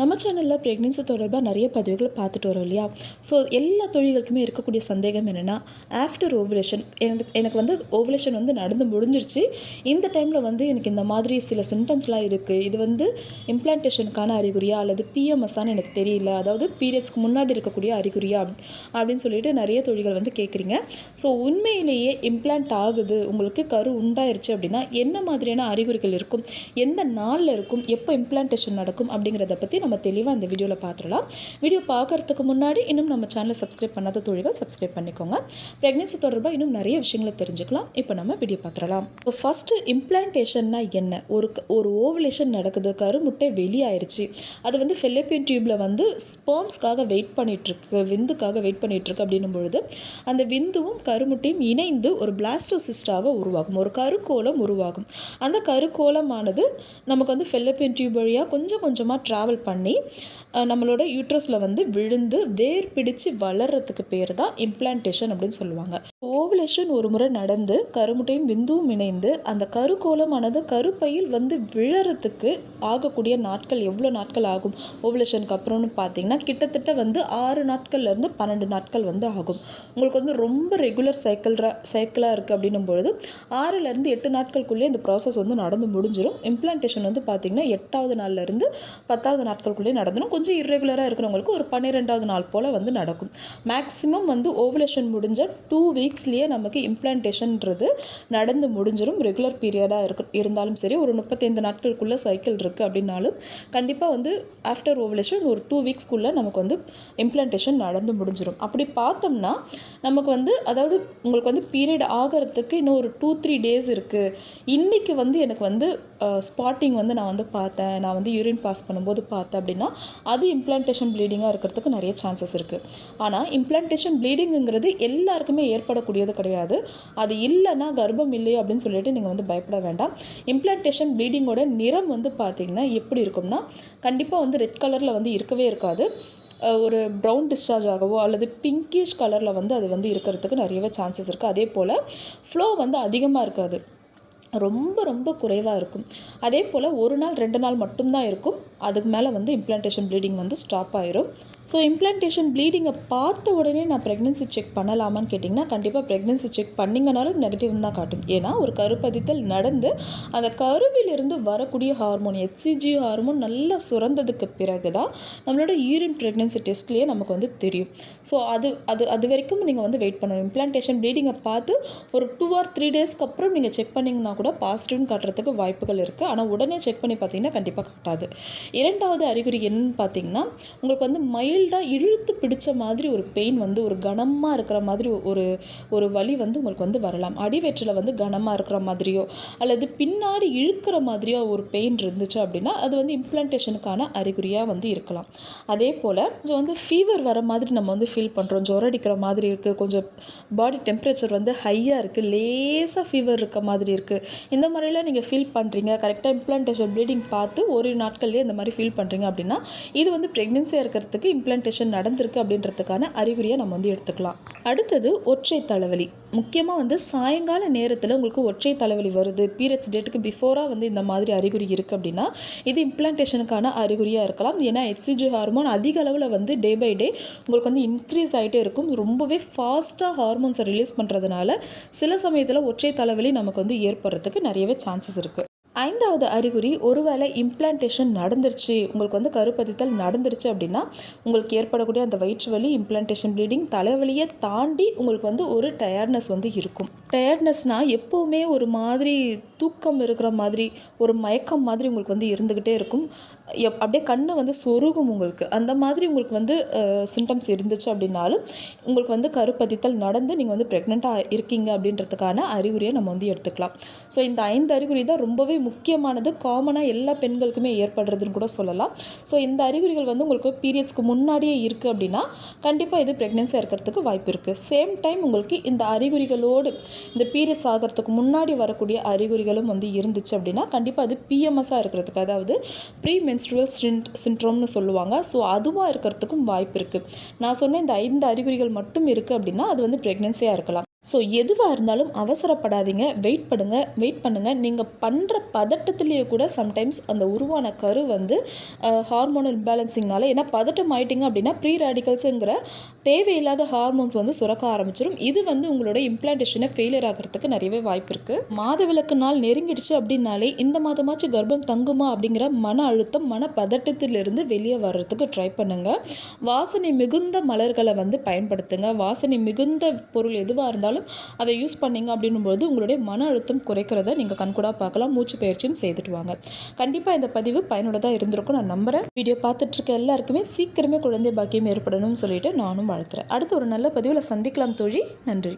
நம்ம சேனலில் ப்ரெக்னென்சி தொடர்பாக நிறைய பதிவுகளை பார்த்துட்டு வரோம் இல்லையா? ஸோ எல்லா தொழில்களுக்குமே இருக்கக்கூடிய சந்தேகம் என்னென்னா ஆஃப்டர் ஓவலேஷன் எனக்கு எனக்கு வந்து ஓவலேஷன் வந்து நடந்து முடிஞ்சிருச்சு. இந்த டைமில் வந்து எனக்கு இந்த மாதிரி சில சிம்டம்ஸ்லாம் இருக்குது இது வந்து இம்ப்ளான்டேஷனுக்கான அறிகுறியா? அல்லது பிஎம்எஸ்ஸான்னு எனக்கு தெரியல. அதாவது பீரியட்ஸ்க்கு முன்னாடி இருக்கக்கூடிய அறிகுறியா? அப்படின்னு சொல்லிட்டு நிறைய தொழில்கள் வந்து கேட்குறீங்க ஸோ உண்மையிலேயே இம்ப்ளான்ட் ஆகுது. உங்களுக்கு கரு உண்டாயிருச்சு அப்படின்னா என்ன மாதிரியான அறிகுறிகள் இருக்கும்? எந்த நாளில் இருக்கும்? எப்போ இம்ப்ளான்டேஷன் நடக்கும்? அப்படிங்கிறத பற்றி நம்ம நம்ம தெளிவாக இந்த வீடியோவில் பார்த்துடலாம் வீடியோ பார்க்குறதுக்கு முன்னாடி இன்னும் நம்ம சேனலை சப்ஸ்கிரைப் பண்ணாத தொழில்கள் சப்ஸ்கிரைப் பண்ணிக்கோங்க. ப்ரெக்னென்சி தொடர்பாக இன்னும் நிறைய விஷயங்களை தெரிஞ்சுக்கலாம். இப்போ நம்ம வீடியோ பார்த்துடலாம் இப்போ ஃபஸ்ட்டு இம்ப்ளான்டேஷன்னா என்ன? ஒரு ஒரு ஓவலேஷன் நடக்குது. கருமுட்டை வெளியாயிருச்சு. அது வந்து ஃபெல்லப்பியன் டியூப்பில் வந்து ஸ்பேம்ஸ்க்காக வெயிட் பண்ணிகிட்ருக்கு விந்துக்காக வெயிட் பண்ணிகிட்ருக்கு அப்படின்னும் பொழுது அந்த விந்துவும் கருமுட்டையும் இணைந்து ஒரு பிளாஸ்டோசிஸ்டாக உருவாகும். ஒரு கருக்கோளம் உருவாகும். அந்த கருக்கோளமானது நமக்கு வந்து ஃபெல்லப்பியன் டியூப் வழியாக கொஞ்சம் கொஞ்சமாக ட்ராவல் பண்ணி பண்ணி நம்மளோட யூட்ரஸில் வந்து விழுந்து வேர் பிடிச்சு வளர்றதுக்கு பேர் தான் இம்ப்ளான்டேஷன் அப்படின்னு சொல்லுவாங்க. ஓவலேஷன் ஒரு முறை நடந்து கருமுட்டையும் விந்துவும் இணைந்து அந்த கருக்கோலமானது கருப்பையில் வந்து விழறதுக்கு ஆகக்கூடிய நாட்கள் எவ்வளோ நாட்கள் ஆகும்? ஓவலேஷனுக்கு அப்புறம்னு பார்த்தீங்கன்னா கிட்டத்தட்ட வந்து ஆறு நாட்கள்லேருந்து பன்னெண்டு நாட்கள் வந்து ஆகும். உங்களுக்கு வந்து ரொம்ப ரெகுலர் சைக்கிள் சைக்கிளாக இருக்குது அப்படின்னும் பொழுது ஆறுலேருந்து எட்டு நாட்களுக்குள்ளே இந்த ப்ராசஸ் வந்து நடந்து முடிஞ்சிடும் இம்ப்ளான்டேஷன் வந்து பார்த்திங்கன்னா எட்டாவது நாள்லேருந்து பத்தாவது நாட்களுக்குள்ளே நடந்துடும் கொஞ்சம் இர்ரெகுலராக இருக்கிறவங்களுக்கு ஒரு பன்னிரெண்டாவது நாள் போல் வந்து நடக்கும். மேக்ஸிமம் வந்து ஓவலேஷன் முடிஞ்ச டூ வீக் வீக்ஸ்லேயே நமக்கு இம்ப்ளான்டேஷன்ன்றது நடந்து முடிஞ்சிடும் ரெகுலர் பீரியடாக இருக்கு இருந்தாலும் சரி ஒரு முப்பத்தைந்து நாட்களுக்குள்ளே சைக்கிள் இருக்குது அப்படின்னாலும் கண்டிப்பாக வந்து ஆஃப்டர் ஓவலேஷன் ஒரு டூ வீக்ஸ்க்குள்ளே நமக்கு வந்து இம்ப்ளான்டேஷன் நடந்து முடிஞ்சிடும் அப்படி பார்த்தோம்னா நமக்கு வந்து அதாவது உங்களுக்கு வந்து பீரியட் ஆகிறதுக்கு இன்னும் ஒரு டூ த்ரீ டேஸ் இருக்குது இன்றைக்கி வந்து எனக்கு வந்து ஸ்பாட்டிங் வந்து நான் வந்து பார்த்தேன். நான் வந்து யூரின் பாஸ் பண்ணும்போது பார்த்தேன் அப்படின்னா அது இம்ப்ளான்டேஷன் ப்ளீடிங்காக இருக்கிறதுக்கு நிறைய சான்சஸ் இருக்குது ஆனால் இம்ப்ளான்டேஷன் ப்ளீடிங்குங்கிறது எல்லாருக்குமே ஏற்படக்கூடியது கிடையாது. அது இல்லைன்னா கர்ப்பம் இல்லையோ அப்படின்னு சொல்லிட்டு நீங்கள் வந்து பயப்பட வேண்டாம். இம்ப்ளான்டேஷன் ப்ளீடிங்கோட நிறம் வந்து பார்த்தீங்கன்னா எப்படி இருக்கும்னா கண்டிப்பாக வந்து ரெட் கலரில் வந்து இருக்கவே இருக்காது. ஒரு ப்ரௌன் டிஸ்சார்ஜ் ஆகவோ அல்லது பிங்கிஷ் கலரில் வந்து அது வந்து இருக்கிறதுக்கு நிறையவே சான்சஸ் இருக்குது அதே போல் ஃப்ளோ வந்து அதிகமாக இருக்காது. ரொம்ப ரொம்ப குறைவாக இருக்கும். அதே போல் ஒரு நாள் ரெண்டு நாள் மட்டும்தான் இருக்கும். அதுக்கு மேலே வந்து இம்ப்ளான்டேஷன் ப்ளீடிங் வந்து ஸ்டாப் ஆயிரும். ஸோ இம்ப்ளான்டேஷன் ப்ளீடிங்கை பார்த்த உடனே நான் ப்ரெக்னென்சி செக் பண்ணலாமான்னு கேட்டிங்கன்னா கண்டிப்பாக ப்ரெக்னென்சி செக் பண்ணிங்கனாலும் நெகட்டிவ் தான் காட்டும். ஏன்னா ஒரு கருப்பதித்தல் நடந்து அந்த கருவிலிருந்து வரக்கூடிய ஹார்மோன் ஹெச்சிஜி ஹார்மோன் நல்லா சுரந்ததுக்கு பிறகு தான் நம்மளோட யூரின் ப்ரெக்னென்சி டெஸ்ட்லேயே நமக்கு வந்து தெரியும். ஸோ அது அது அது வரைக்கும் நீங்கள் வந்து வெயிட் பண்ணணும். இம்ப்ளான்டேஷன் ப்ளீடிங்கை பார்த்து ஒரு டூ ஆர் த்ரீ டேஸ்க்கு அப்புறம் நீங்கள் செக் பண்ணிங்கன்னா கூட பாசிட்டிவ்னு காட்டுறதுக்கு வாய்ப்புகள் இருக்குது ஆனால் உடனே செக் பண்ணி பார்த்தீங்கன்னா கண்டிப்பாக காட்டாது. இரண்டாவது அறிகுறி என்னன்னு பார்த்தீங்கன்னா உங்களுக்கு வந்து மைல்டாக இழுத்து பிடிச்ச மாதிரி ஒரு பெயின் வந்து ஒரு கனமாக இருக்கிற மாதிரி ஒரு ஒரு வலி வந்து உங்களுக்கு வந்து வரலாம். அடிவயிற்றில் வந்து கனமாக இருக்கிற மாதிரியோ அல்லது பின்னாடி இழுக்கிற மாதிரியோ ஒரு பெயின் இருந்துச்சு அப்படின்னா அது வந்து இம்ப்ளான்டேஷனுக்கான அறிகுறியாக வந்து இருக்கலாம். அதே போல் கொஞ்சம் வந்து ஃபீவர் வர மாதிரி நம்ம வந்து ஃபீல் பண்ணுறோம் ஜுரம் அடிக்கிற மாதிரி இருக்குது கொஞ்சம் பாடி டெம்பரேச்சர் வந்து ஹையாக இருக்குது லேசாக ஃபீவர் இருக்க மாதிரி இருக்குது இந்த மாதிரிலாம் நீங்கள் ஃபீல் பண்ணுறீங்க கரெக்டாக இம்ப்ளான்டேஷன் ப்ளீடிங் பார்த்து ஒரு நாட்கள்லேயே இந்த மாதிரி ஃபீல் பண்ணுறீங்க அப்படின்னா இது வந்து ப்ரெக்னென்சியாக இருக்கிறதுக்கு இம்ப்ளான்டேஷன் நடந்திருக்கு அப்படின்றதுக்கான அறிகுறியை நம்ம வந்து எடுத்துக்கலாம். அடுத்தது ஒற்றை தலைவலி. முக்கியமாக வந்து சாயங்கால நேரத்தில் உங்களுக்கு ஒற்றை தலைவலி வருது. பீரியட்ஸ் டேட்டுக்கு பிஃபோராக வந்து இந்த மாதிரி அறிகுறி இருக்குது அப்படின்னா இது இம்ப்ளான்டேஷனுக்கான அறிகுறியாக இருக்கலாம். ஏன்னா ஹெச்சிஜி ஹார்மோன் அதிக அளவில் வந்து டே பை டே உங்களுக்கு வந்து இன்க்ரீஸ் ஆகிட்டே இருக்கும். ரொம்பவே ஃபாஸ்ட்டாக ஹார்மோன்ஸை ரிலீஸ் பண்ணுறதுனால சில சமயத்தில் ஒற்றை தலைவலி நமக்கு வந்து ஏற்படுறதுக்கு நிறையவே சான்சஸ் இருக்குது ஐந்தாவது அறிகுறி ஒருவேளை இம்ப்ளான்டேஷன் நடந்துருச்சு உங்களுக்கு வந்து கருப்பதித்தல் நடந்துருச்சு அப்படின்னா உங்களுக்கு ஏற்படக்கூடிய அந்த வயிற்று வலி இம்ப்ளான்டேஷன் ப்ளீடிங் தலைவலியை தாண்டி உங்களுக்கு வந்து ஒரு டயர்ட்னஸ் வந்து இருக்கும். டயர்ட்னஸ்னால் எப்போவுமே ஒரு மாதிரி தூக்கம் இருக்கிற மாதிரி ஒரு மயக்கம் மாதிரி உங்களுக்கு வந்து இருந்துக்கிட்டே இருக்கும். எப் அப்படியே கண்ணு வந்து சொருகும் உங்களுக்கு. அந்த மாதிரி உங்களுக்கு வந்து சிம்டம்ஸ் இருந்துச்சு அப்படின்னாலும் உங்களுக்கு வந்து கருப்பதித்தல் நடந்து நீங்கள் வந்து ப்ரெக்னெண்ட்டாக இருக்கீங்க அப்படின்றதுக்கான அறிகுறியை நம்ம வந்து எடுத்துக்கலாம். ஸோ இந்த ஐந்து அறிகுறி தான் ரொம்பவே முக்கியமானது காமனாக எல்லா பெண்களுக்குமே ஏற்படுறதுன்னு கூட சொல்லலாம். ஸோ இந்த அறிகுறிகள் வந்து உங்களுக்கு பீரியட்ஸ்க்கு முன்னாடியே இருக்குது அப்படின்னா கண்டிப்பாக இது ப்ரெக்னென்சியாக இருக்கிறதுக்கு வாய்ப்பு இருக்குது சேம் டைம் உங்களுக்கு இந்த அறிகுறிகளோடு இந்த பீரியட்ஸ் ஆகிறதுக்கு முன்னாடி வரக்கூடிய அறிகுறிகளும் வந்து இருந்துச்சு அப்படின்னா கண்டிப்பாக அது பிஎம்எஸ்ஸாக இருக்கிறதுக்கு அதாவது ப்ரீ மென்ஸ்ட்ருவல் சின்ட்ரோம்னு சொல்லுவாங்க. ஸோ அதுவாக இருக்கிறதுக்கும் வாய்ப்பு இருக்குது நான் சொன்ன இந்த ஐந்து அறிகுறிகள் மட்டும் இருக்குது அப்படின்னா அது வந்து ப்ரெக்னென்சியாக இருக்கலாம் ஸோ எதுவாக இருந்தாலும் அவசரப்படாதீங்க. வெயிட் பண்ணுங்க. வெயிட் பண்ணுங்கள் நீங்கள் பண்ணுற பதட்டத்துலேயே கூட சம்டைம்ஸ் அந்த உருவான கரு வந்து ஹார்மோனல் இம்பேலன்சிங்னால ஏன்னா பதட்டம் ஆயிட்டிங்க அப்படின்னா ப்ரீ ரேடிக்கல்ஸுங்கிற தேவையில்லாத ஹார்மோன்ஸ் வந்து சுரக்க ஆரம்பிச்சிடும் இது வந்து உங்களோட இம்ப்ளான்டேஷனை ஃபெயிலியர் ஆகிறதுக்கு நிறையவே வாய்ப்பு இருக்குது மாதவிலக்கு நாள் நெருங்கிடுச்சு அப்படின்னாலே இந்த மாதமாச்சு கர்ப்பம் தங்குமா அப்படிங்கிற மன அழுத்தம் மன பதட்டத்திலிருந்து வெளியே வர்றதுக்கு ட்ரை பண்ணுங்கள் வாசனை மிகுந்த மலர்களை வந்து பயன்படுத்துங்க. வாசனை மிகுந்த பொருள் எதுவாக இருந்தாலும் அதை யூஸ் பண்ணீங்க அப்படின்னும்போது உங்களுடைய மன அழுத்தம் குறைக்கிறத நீங்கள் கண்கூடாக பார்க்கலாம் மூச்சு பயிற்சியும் செய்துட்டு வாங்க. கண்டிப்பாக இந்த பதிவு பயனுள்ளதாக இருந்திருக்கும். நான் நம்புகிறேன் வீடியோ பார்த்துட்ருக்க எல்லாருக்குமே சீக்கிரமே குழந்தை பாக்கியம் ஏற்படணும்னு சொல்லிட்டு நானும் வாழ்த்துறேன். அடுத்து ஒரு நல்ல பதிவில் சந்திக்கலாம் தோழி. நன்றி.